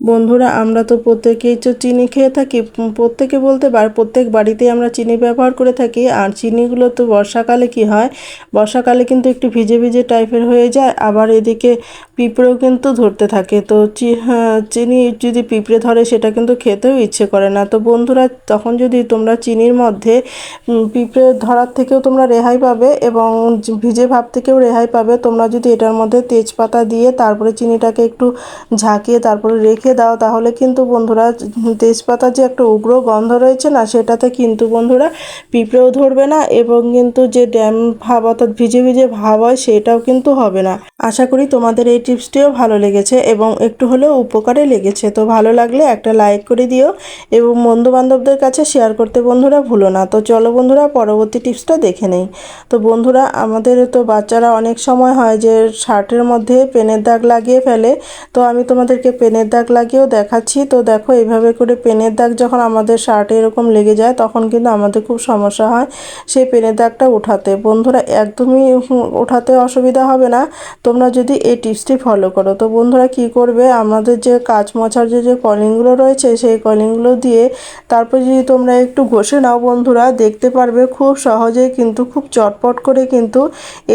বন্ধুরা, আমরা তো প্রত্যেকেই তো চিনি খেয়ে থাকি। প্রত্যেকে বলতে পার, প্রত্যেক বাড়িতেই আমরা চিনি ব্যবহার করে থাকি। আর চিনিগুলো তো বর্ষাকালে কি হয়? বর্ষাকালে কিন্তু একটু ভিজে ভিজে টাইপের হয়ে যায়। আবার এদিকে পিঁপড়েও কিন্তু ধরতে থাকে। তো হ্যাঁ, চিনি যদি পিঁপড়ে ধরে সেটা কিন্তু খেতেও ইচ্ছে করে না। তো বন্ধুরা তখন যদি তোমরা চিনির মধ্যে পিঁপড়ে ধরার থেকেও তোমরা রেহাই পাবে এবং ভিজে ভাব থেকেও রেহাই পাবে তোমরা যদি এটার মধ্যে তেজপাতা দিয়ে তারপরে চিনিটাকে একটু ঝাঁকিয়ে তারপরে রেখে দাও তাহলে কিন্তু বন্ধুরা তেজপাতার যে একটা উগ্র গন্ধ রয়েছে না সেটাতে কিন্তু বন্ধুরা পিঁপড়েও ধরবে না এবং কিন্তু যে ড্যাম ভাব অর্থাৎ ভিজে ভিজে ভাব হয় সেটাও কিন্তু হবে না। আশা করি তোমাদের এই টিপসটিও ভালো লেগেছে এবং একটু হলেও উপকারে লেগেছে। তো ভালো লাগলে একটা লাইক করে দিও এবং বন্ধু বান্ধবদের কাছে শেয়ার করতে বন্ধুরা ভুলো না। তো চলো বন্ধুরা পরবর্তী টিপসটা দেখে নেই। তো বন্ধুরা, আমাদের তো বাচ্চারা অনেক সময় হয় যে শার্টের মধ্যে পেনের দাগ লাগিয়ে ফেলে। তো আমি তোমাদেরকে পেনের দাগ লাগিয়েও দেখাচ্ছি। তো দেখো, এইভাবে করে পেনের দাগ যখন আমাদের শার্টে এরকম লেগে যায়, তখন কিন্তু আমাদের খুব সমস্যা হয় সেই পেনের দাগটা উঠাতে বন্ধুরা, একদমই উঠাতে অসুবিধা হবে না। তোমরা যদি এই টিপসটি ফলো করো। তো বন্ধুরা কি করবে? আমাদের যে কাঁচ মোছার যে যে কলিংগুলো রয়েছে, সেই কলিংগুলো দিয়ে তারপর যদি তোমরা একটু ঘষে নাও বন্ধুরা, দেখতে পারবে খুব সহজেই কিন্তু খুব চটপট করে কিন্তু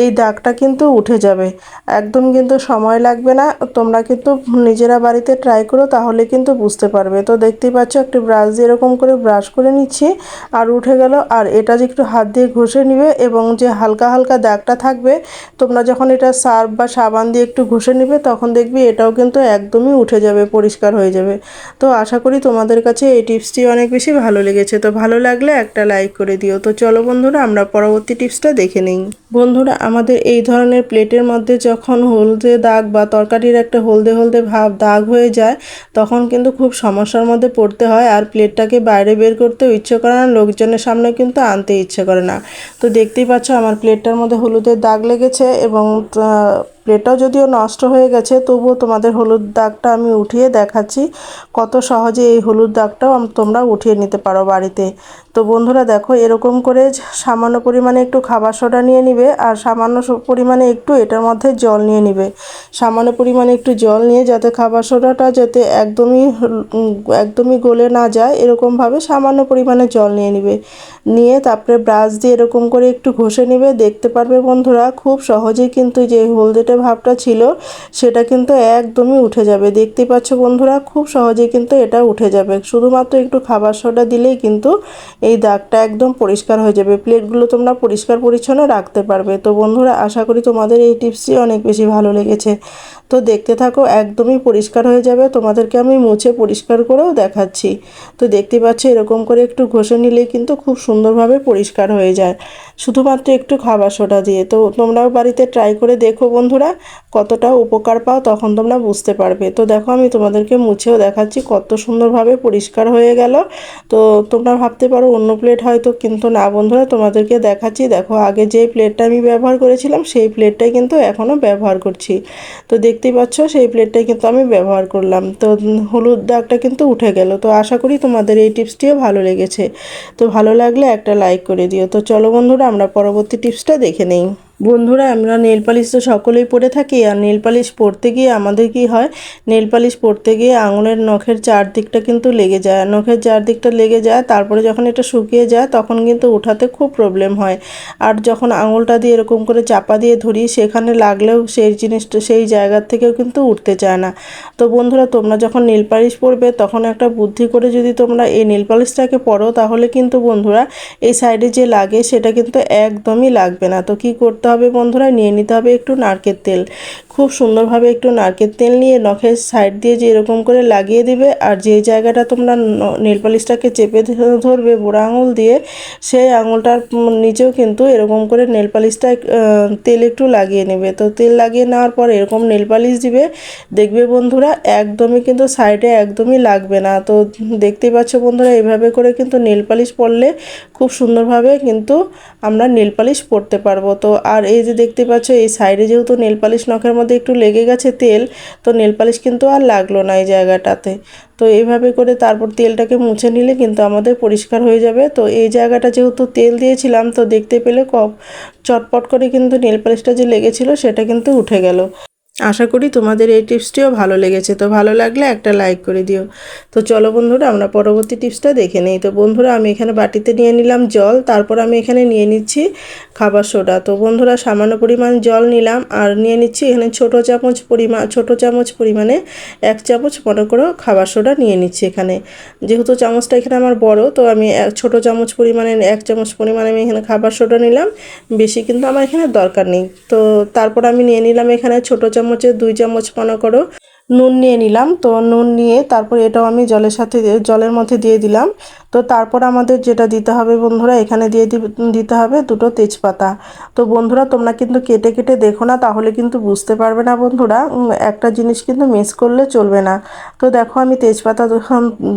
এই দাগটা কিন্তু উঠে যাবে। একদম কিন্তু সময় লাগবে না। তোমরা কিন্তু নিজেরা বাড়িতে ট্রাই করো, তাহলে কিন্তু বুঝতে পারবে। তো দেখতেই পাচ্ছ, একটি ব্রাশ দিয়ে এরকম করে ব্রাশ করে নিচ্ছি আর উঠে গেল। আর এটা যে একটু হাত দিয়ে ঘষে নিবে এবং যে হালকা হালকা দাগটা থাকবে, তোমরা যখন এটা সার্ফ বা সাবান দিয়ে একটু ঘষে নিবে, তখন দেখবি এটাও কিন্তু একদমই উঠে যাবে, পরিষ্কার হয়ে যাবে। তো আশা করি তোমাদের কাছে এই টিপসটি অনেক বেশি ভালো লেগেছে। তো ভালো লাগলে একটা লাইক করে দিও। তো চলো বন্ধুরা, আমরা পরবর্তী টিপসটা দেখে নিই। বন্ধুরা, আমাদের এই ধরনের প্লেটের মধ্যে যখন হলদে দাগ বা তরকারির একটা হলদে হলদে ভাব দাগ হয়ে যায়, তখন কিন্তু খুব সমস্যার মধ্যে পড়তে হয় আর প্লেটটাকে বাইরে বের করতেও ইচ্ছে করে না, লোকজনের সামনে কিন্তু আনতে ইচ্ছে করে না। তো দেখতেই পাচ্ছ আমার প্লেটটার মধ্যে হলুদের দাগ লেগেছে এবং প্লেটটাও যদিও নষ্ট হয়ে গেছে, তবুও তোমাদের হলুদ দাগটা আমি উঠিয়ে দেখাচ্ছি। কত সহজে এই হলুদ দাগটাও তোমরা উঠিয়ে নিতে পারো বাড়িতে। তো বন্ধুরা দেখো, এরকম করে সামান্য পরিমাণে একটু খাবার সোডা নিয়ে নিবে আর সামান্য পরিমাণে একটু এটার মধ্যে জল নিয়ে নিবে। সামান্য পরিমাণে একটু জল নিয়ে যাতে খাবার সোডাটা যাতে একদমই একদমই গলে না যায় এরকমভাবে সামান্য পরিমাণে জল নিয়ে নিবে। নিয়ে তারপরে ব্রাশ দিয়ে এরকম করে একটু ঘষে নিবে। দেখতে পারবে বন্ধুরা, খুব সহজেই কিন্তু যে হলদেটে ভাবটা ছিল, সেটা কিন্তু একদমই উঠে যাবে। দেখতে পাচ্ছ বন্ধুরা, খুব সহজেই কিন্তু এটা উঠে যাবে। শুধুমাত্র একটু খাবার সোডা দিলেই কিন্তু এই দাগটা একদম পরিষ্কার হয়ে যাবে। প্লেটগুলো তোমরা পরিষ্কার পরিচ্ছন্ন রাখতে পারবে। তো বন্ধুরা, আশা করি তোমাদের এই টিপসটি অনেক বেশি ভালো লেগেছে। তো দেখতে থাকো, একদমই পরিষ্কার হয়ে যাবে। তোমাদেরকে আমি মুছে পরিষ্কার করেও দেখাচ্ছি। তো দেখতে পাচ্ছ, এরকম করে একটু ঘষে নিলেই কিন্তু খুব সুন্দরভাবে পরিষ্কার হয়ে যায়। শুধুমাত্র একটু খাবার সোডা দিয়ে। তো তোমরাও বাড়িতে ট্রাই করে দেখো বন্ধুরা, কতটা উপকার পাও তখন তোমরা বুঝতে পারবে। তো দেখো, আমি তোমাদেরকে মুছেও দেখাচ্ছি কত সুন্দরভাবে পরিষ্কার হয়ে গেল। তো তোমরা ভাবতে পারো অন্য প্লেট হয়তো কিন্তু না, বন্ধুরা তোমাদেরকে দেখাচ্ছি। দেখো, আগে যে প্লেটটা আমি ব্যবহার করেছিলাম, সেই প্লেটটাই কিন্তু এখনও ব্যবহার করছি। তো দেখতেই পাচ্ছ, সেই প্লেটটাই কিন্তু আমি ব্যবহার করলাম। তো হলুদ দাগটা কিন্তু উঠে গেল। তো আশা করি তোমাদের এই টিপসটিও ভালো লেগেছে। তো ভালো লাগলে একটা লাইক করে দিও। তো চলো বন্ধুরা, আমরা পরবর্তী টিপসটা দেখে নেই। বন্ধুরা, আমরা নেল পালিশ তো সকলেই পরে থাকি, আর নেল পালিশ পরতে গিয়ে আমাদের কি হয়? নেল পালিশ পরতে গিয়ে আঙুলের নখের চারদিকটা কিন্তু লেগে যায়। নখের চারদিকটা লেগে যায়, তারপরে যখন এটা শুকিয়ে যায়, তখন কিন্তু উঠাতে খুব প্রবলেম হয়। আর যখন আঙুলটা দিয়ে এরকম করে চাপা দিয়ে ধরি, সেখানে লাগলেও সেই জিনিসটা, সেই জায়গার থেকেও কিন্তু উঠতে চায় না। তো বন্ধুরা, তোমরা যখন নীল পালিশ পরবে, তখন একটা বুদ্ধি করে যদি তোমরা এই নীল পালিশটাকে পরো, তাহলে কিন্তু বন্ধুরা, এই সাইডে যে লাগে, সেটা কিন্তু একদমই লাগবে না। তো কি করতে হবে বন্ধুরা, নিয়ে নিতে হবে একটু নারকেল তেল। খুব সুন্দরভাবে একটু নারকেল তেল নিয়ে নখের সাইড দিয়ে যে এরকম করে লাগিয়ে দিবে, আর যে জায়গাটা তোমরা নেল পালিশটাকে চেপে ধরবে বুড়া আঙুল দিয়ে, সেই আঙুলটার নিচেও কিন্তু এরকম করে নেল পালিশটা তেল একটু লাগিয়ে নেবে। তো তেল লাগিয়ে নেওয়ার পর এরকম নেল পালিশ দিবে। দেখবে বন্ধুরা, একদমই কিন্তু সাইডে একদমই লাগবে না। তো দেখতেই পাচ্ছ বন্ধুরা, এভাবে করে কিন্তু নেল পালিশ পরলে খুব সুন্দরভাবে কিন্তু আমরা নেল পালিশ পারব। তো আর এই যে দেখতে পাচ্ছ, এই সাইডে যেহেতু নেল পালিশ নখের মধ্যে একটু লেগে গেছে তেল, তো নেল পালিশ কিন্তু আর লাগল না এই জায়গাটাতে। তো এইভাবে করে তারপর তেলটাকে মুছে নিলে কিন্তু আমাদের পরিষ্কার হয়ে যাবে। তো এই জায়গাটা যেহেতু তেল দিয়েছিলাম, তো দেখতে পেলে কপ চটপট করে কিন্তু নেল পালিশটা যে লেগেছিলো, সেটা কিন্তু উঠে গেল। আশা করি তোমাদের এই টিপসটিও ভালো লেগেছে। তো ভালো লাগলে একটা লাইক করে দিও। তো চলো বন্ধুরা, আমরা পরবর্তী টিপসটা দেখে নেই। তো বন্ধুরা, আমি এখানে বাটিতে নিয়ে নিলাম জল, তারপর আমি এখানে নিয়ে নিচ্ছি খাবার সোডা। তো বন্ধুরা, সামান্য পরিমাণ জল নিলাম আর নিয়ে নিচ্ছি এখানে ছোট চামচ পরিমাণ ছোট চামচ পরিমাণে এক চামচ মনে করো খাবার সোডা নিয়ে নিচ্ছি এখানে। যেহেতু চামচটা এখানে আমার বড়, তো আমি ছোট চামচ পরিমাণে, এক চামচ পরিমাণে আমি এখানে খাবার সোডা নিলাম। বেশি কিন্তু আমার এখানে দরকার নেই। তো তারপর আমি নিয়ে নিলাম এখানে ছোট চামচের দুই চামচ মনে করো। নুন নিয়ে নিলাম। তো নুন নিয়ে তারপর এটাও আমি জলের সাথে জলের মধ্যে দিয়ে দিলাম। তো তারপর আমাদের যেটা দিতে হবে বন্ধুরা, এখানে দিয়ে দিতে হবে দুটো তেজপাতা। তো বন্ধুরা, তোমরা কিন্তু কেটে কেটে দেখো না, তাহলে কিন্তু বুঝতে পারবে না বন্ধুরা। একটা জিনিস কিন্তু মিস করলে চলবে না। তো দেখো আমি তেজপাতা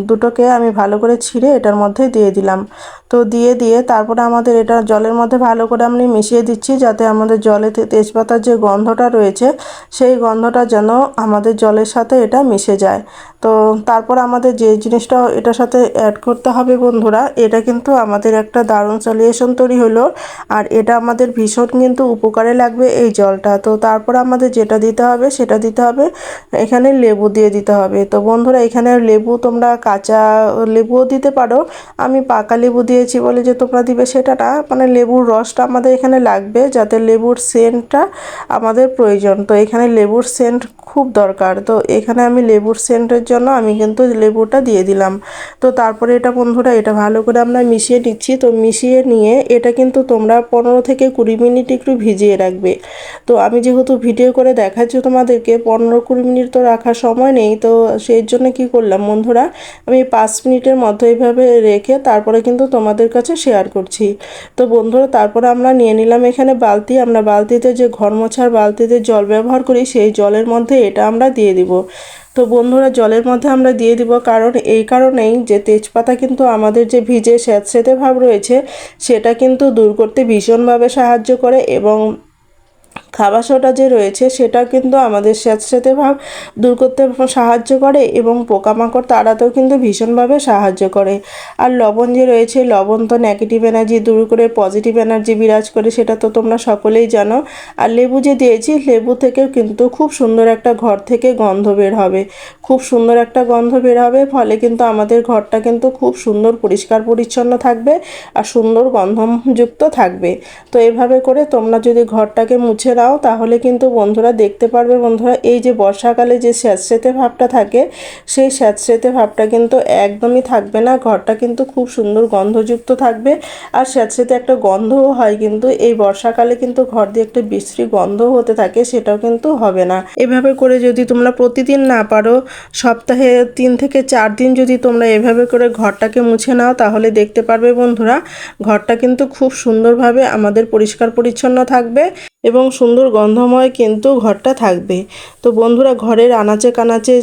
দুটোকে আমি ভালো করে ছিঁড়ে এটার মধ্যে দিয়ে দিলাম। তো দিয়ে দিয়ে তারপরে আমাদের এটা জলের মধ্যে ভালো করে আমি মিশিয়ে দিচ্ছি, যাতে আমাদের জলে তেজপাতার যে গন্ধটা রয়েছে, সেই গন্ধটা যেন আমাদের জলের সাথে এটা মিশে যায়। তো তারপর আমাদের যে জিনিসটা এটার সাথে অ্যাড করতে হবে বন্ধুরা, এটা কিন্তু আমাদের একটা দারুণ সলিউশন তৈরি হলো। আর এটা আমাদের ভীষণ কিন্তু উপকারে লাগবে এই জলটা। তো তারপর আমাদের যেটা দিতে হবে সেটা দিতে হবে, এখানে লেবু দিয়ে দিতে হবে। তো বন্ধুরা, এখানে লেবু তোমরা কাঁচা লেবুও দিতে পারো। আমি পাকা লেবু দিয়েছি বলে যে তোমরা দিবে সেটা না মানে লেবুর রসটা আমাদের এখানে লাগবে যাতে লেবুর সেন্টটা আমাদের প্রয়োজন। তো এখানে লেবুর সেন্ট খুব দরকার। তো এখানে আমি লেবুর সেন্টের জন্য আমি কিন্তু লেবুটা দিয়ে দিলাম। তো তারপরে এটা বন্ধুরা, এটা ভালো করে আমরা মিশিয়ে নিচ্ছি। তো মিশিয়ে নিয়ে এটা কিন্তু তোমরা পনেরো থেকে কুড়ি মিনিট একটু ভিজিয়ে রাখবে। তো আমি যেহেতু ভিডিও করে দেখাচ্ছি তোমাদেরকে, পনেরো কুড়ি মিনিট তো রাখার সময় নেই। তো সেই জন্য কি করলাম বন্ধুরা, আমি পাঁচ মিনিটের মধ্যে এইভাবে রেখে তারপরে কিন্তু তোমাদের কাছে শেয়ার করছি। তো বন্ধুরা, তারপরে আমরা নিয়ে নিলাম এখানে বালতি। আমরা বালতিতে যে ঘর মোছার বালতিতে জল ব্যবহার করি, সেই জলের মধ্যে এটা আমরা দিয়ে দিব। তো বন্ধুরা, জলের মধ্যে আমরা দিয়ে দিব কারণ এই কারণেই যে তেজপাতা কিন্তু আমাদের যে ভিজে স্যাঁতস্যাঁতে ভাব রয়েছে, সেটা কিন্তু দূর করতে ভীষণভাবে সাহায্য করে এবং খাবার সোডা যে রয়েছে, সেটা কিন্তু আমাদের স্যাঁতস্যাঁতে ভাব দূর করতে সাহায্য করে এবং পোকামাকড় তাড়াতেও কিন্তু ভীষণভাবে সাহায্য করে। আর লবণ যে রয়েছে, লবণ তো নেগেটিভ এনার্জি দূর করে পজিটিভ এনার্জি বিরাজ করে, সেটা তো তোমরা সকলেই জানো। আর লেবু যে দিয়েছি, লেবু থেকেও কিন্তু খুব সুন্দর একটা ঘর থেকে গন্ধ বের হবে। খুব সুন্দর একটা গন্ধ বের হবে, ফলে কিন্তু আমাদের ঘরটা কিন্তু খুব সুন্দর পরিষ্কার পরিচ্ছন্ন থাকবে আর সুন্দর গন্ধযুক্ত থাকবে। তো এভাবে করে তোমরা যদি ঘরটাকে মুছে নাও তাহলে কিন্তু বন্ধুরা দেখতে পারবে। বন্ধুরা, এই যে বর্ষাকালে যে স্যাঁতস্যাঁতে ভাবটা থাকে, সেই স্যাঁতস্যাঁতে ভাবটা কিন্তু একদমই থাকবে না। ঘরটা কিন্তু খুব সুন্দর গন্ধযুক্ত থাকবে। আর স্যাঁতস্যাঁতে একটা গন্ধও হয় কিন্তু, এই বর্ষাকালে কিন্তু ঘর দিয়ে একটা বিশ্রী গন্ধও হতে থাকে, সেটাও কিন্তু হবে না। এভাবে করে যদি তোমরা প্রতিদিন না পারো, সপ্তাহে তিন থেকে চার দিন যদি তোমরা এভাবে করে ঘরটাকে মুছে নাও, তাহলে দেখতে পারবে বন্ধুরা, ঘরটা কিন্তু খুব সুন্দরভাবে আমাদের পরিষ্কার পরিচ্ছন্ন থাকবে। এবং সুন্দর গন্ধময় কিন্তু ঘরটা থাকবে। তো বন্ধুরা, ঘরের আনাচে কানাচে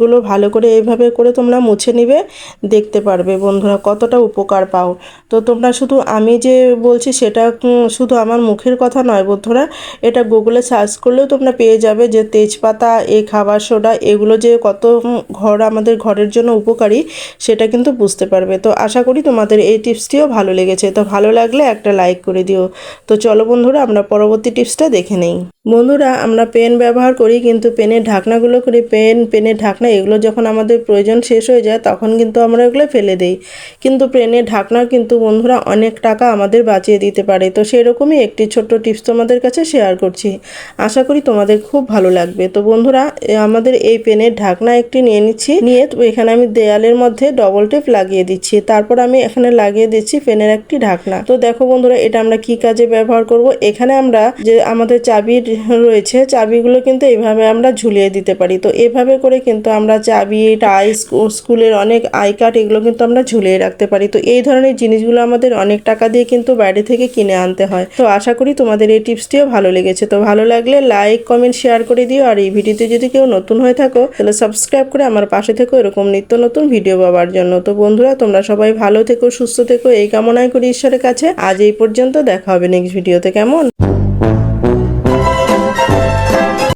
গুলো ভালো করে এইভাবে করে তোমরা মুছে নিবে, দেখতে পারবে বন্ধুরা কতটা উপকার পাও। তো তোমরা শুধু আমি যে বলছি সেটা শুধু আমার মুখের কথা নয় বন্ধুরা, এটা গুগলে সার্চ করলেও তোমরা পেয়ে যাবে যে তেজপাতা এই খাবার সোডা, এগুলো যে কত ঘর আমাদের ঘরের জন্য উপকারী, সেটা কিন্তু বুঝতে পারবে। তো আশা করি তোমাদের এই টিপসটিও ভালো লেগেছে। তো ভালো লাগলে একটা লাইক করে দিও। তো চলো বন্ধুরা, আমরা পরবর্তী টিপসটা দেখে নেই। বন্ধুরা, আমরা পেন ব্যবহার করি, কিন্তু পেনের ঢাকনাগুলো করি। পেন, পেনের ঢাকনা, এগুলো যখন আমাদের প্রয়োজন শেষ হয়ে যায়, তখন কিন্তু আমরা এগুলো ফেলে দেই। কিন্তু পেনের ঢাকনা কিন্তু বন্ধুরা অনেক টাকা আমাদের বাঁচিয়ে দিতে পারে। তো সেরকমই একটি ছোট্ট টিপস তোমাদের কাছে শেয়ার করছি। আশা করি তোমাদের খুব ভালো লাগবে। তো বন্ধুরা আমাদের এই পেনের ঢাকনা একটি নিয়ে নিচ্ছি। নিয়ে এখানে আমি দেয়ালের মধ্যে ডবল টেপ লাগিয়ে দিচ্ছি। তারপর আমি এখানে লাগিয়ে দিচ্ছি পেনের একটি ঢাকনা। তো দেখো বন্ধুরা, এটা আমরা কি কাজে ব্যবহার করব? এখানে আমরা যে আমাদের চাবি রয়েছে, চাবিগুলো কিন্তু এইভাবে আমরা ঝুলিয়ে দিতে পারি। তো এভাবে করে কিন্তু আমরা চাবি, টাই, স্কু- স্কুলের অনেক আই কার্ড এগুলো কিন্তু আমরা ঝুলিয়ে রাখতে পারি। তো এই ধরনের জিনিসগুলো আমাদের অনেক টাকা দিয়ে কিন্তু বাইরে থেকে কিনে আনতে হয়। তো আশা করি তোমাদের এই টিপসটিও ভালো লেগেছে। তো ভালো লাগলে লাইক, কমেন্ট, শেয়ার করে দিও। আর এই ভিডিওতে যদি কেউ নতুন হয়ে থাকো, তাহলে সাবস্ক্রাইব করে আমার পাশে থেকো এরকম নিত্য নতুন ভিডিও পাওয়ার জন্য। তো বন্ধুরা, তোমরা সবাই ভালো থেকো, সুস্থ থেকো। এই কামনাই করি ঈশ্বরের কাছে। আজ এই পর্যন্ত দেখা হবে নেক্সট ভিডিওতে কেমন?